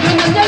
모두 남자